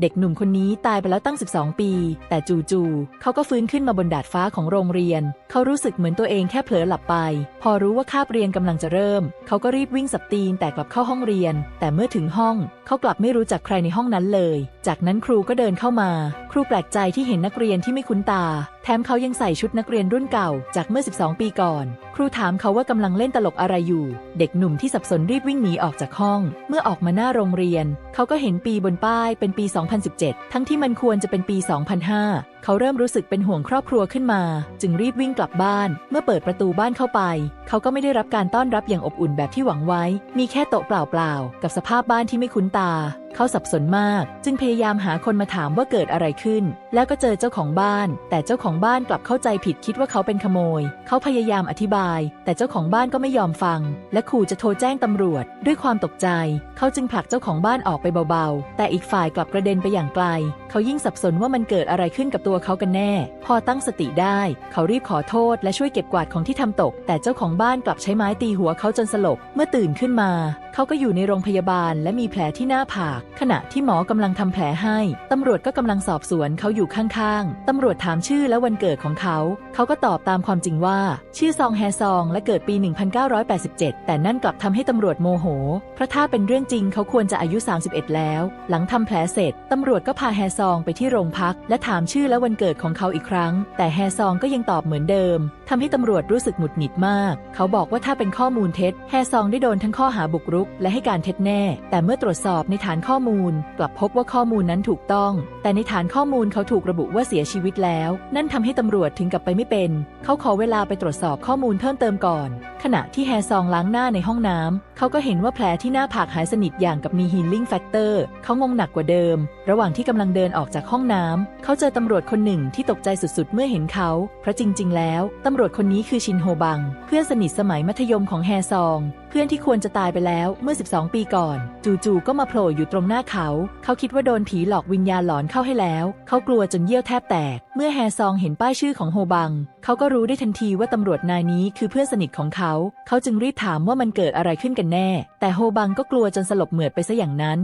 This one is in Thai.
เด็กหนุ่มคนนี้ตายไปแล้วตั้ง 12 ปี แต่จู่ๆเขาก็ฟื้นขึ้นมาบนดาดฟ้าของโรงเรียน เขารู้สึกเหมือนตัวเองแค่เผลอหลับไป พอรู้ว่าคาบเรียนกำลังจะเริ่ม เขาก็รีบวิ่งสับตีนแต่กลับเข้าห้องเรียน แต่เมื่อถึงห้อง เขากลับไม่รู้จักใครในห้องนั้นเลย จากนั้นครูก็เดินเข้ามา ครูแปลกใจที่เห็นนักเรียนที่ไม่คุ้นตา แถมเขายังใส่ชุดนักเรียนรุ่นเก่าจากเมื่อ 12 ปีก่อน รูถามเขาว่ากำลังเล่นตลกอะไรอยู่ เด็กหนุ่มที่สับสนรีบวิ่งหนีออกจากห้อง เมื่อออกมาหน้าโรงเรียน เขาก็เห็นปีบนป้ายเป็นปี 2017 ทั้งที่มันควรจะเป็นปี 2005 เขาเริ่มรู้สึกเป็นห่วงครอบครัวขึ้นมา จึงรีบวิ่งกลับบ้าน เมื่อเปิดประตูบ้านเข้าไป เขาก็ไม่ได้รับการต้อนรับอย่างอบอุ่นแบบที่หวังไว้ มีแค่โต๊ะเปล่าๆ กับสภาพบ้านที่ไม่คุ้นตา เขาสับสนมาก จึงพยายามหาคนมาถามว่าเกิดอะไรขึ้น แล้วก็เจอเจ้าของบ้าน แต่เจ้าของบ้านกลับเข้าใจผิดคิดว่าเขาเป็นขโมย เขาพยายามอธิบาย แต่เจ้าของบ้านก็ไม่ยอมฟัง และขู่จะโทรแจ้งตำรวจ ด้วยความตกใจ เขาจึงผลักเจ้าของบ้านออกไปเบาๆ แต่อีกฝ่ายกลับกระเด็นไปอย่างไกล เขายิ่งสับสนว่ามันเกิดอะไรขึ้นกับตัวเขากันแน่ พอตั้งสติได้ เขารีบขอโทษและช่วยเก็บกวาดของที่ทำตก แต่เจ้าของบ้านกลับใช้ไม้ตีหัวเขาจนสลบ เมื่อตื่นขึ้นมา เขาก็อยู่ในโรงพยาบาลและมีแผลที่หน้าผาก ขณะที่หมอกำลังทำแผลให้ ตำรวจก็กำลังสอบสวนเขาอยู่ข้างๆ ตำรวจถามชื่อและวันเกิดของเขา เขาก็ตอบตามความจริงว่า ชื่อซองแฮซอง และเกิดปี 1987 แต่นั่นกลับทำให้ตำรวจโมโห เพราะถ้าเป็นเรื่องจริงเขาควรจะอายุ 31 แล้ว หลังทำแผลเสร็จตำรวจก็พาแฮซองไปที่โรงพัก และถามชื่อและวันเกิดของเขาอีกครั้ง แต่แฮซองก็ยังตอบเหมือนเดิม ทำให้ตำรวจรู้สึกหงุดหงิดมาก เขาบอกว่าถ้าเป็นข้อมูลเท็จ แฮซองได้โดนทั้งข้อหาบุกรุก และให้การเท็จแน่ แต่เมื่อตรวจสอบในฐานข้อมูล กลับพบว่าข้อมูลนั้นถูกต้อง แต่ในฐานข้อมูลเขาถูกระบุว่าเสียชีวิตแล้ว นั่นทำให้ตำรวจถึงกับไปไม่เป็น เขาขอเวลาไปตรวจสอบข้อมูลเพิ่มเติมก่อน ขณะที่แฮซองล้างหน้าในห้องน้ำเขาก็เห็นว่าแผลที่หน้าผากหายสนิทอย่างกับมี healing factor เขางงหนักกว่าเดิม ระหว่างที่กำลังเดินออกจากห้องน้ำเขาเจอตำรวจคนหนึ่งที่ตกใจสุดๆ เมื่อเห็นเขาเพราะจริง ๆ แล้วตำรวจคนนี้คือชินโฮบัง เพื่อนสนิทสมัยมัธยมของแฮซอง เพื่อนที่ควรจะตายไปแล้วเมื่อ 12 ปีก่อน จู่ๆก็มาโผล่อยู่ตรงหน้าเขา เขาคิดว่าโดนผีหลอกวิญญาณหลอนเข้าให้แล้ว เขากลัวจนเยี่ยวแทบแตก เมื่อแฮซองเห็นป้ายชื่อของโฮบัง เขาก็รู้ได้ทันทีว่าตำรวจนายนี้คือเพื่อนสนิทของเขา เขาจึงรีบถามว่ามันเกิดอะไรขึ้นกันแน่ แต่โฮบังก็กลัวจนสลบเหมือดไปซะอย่างนั้น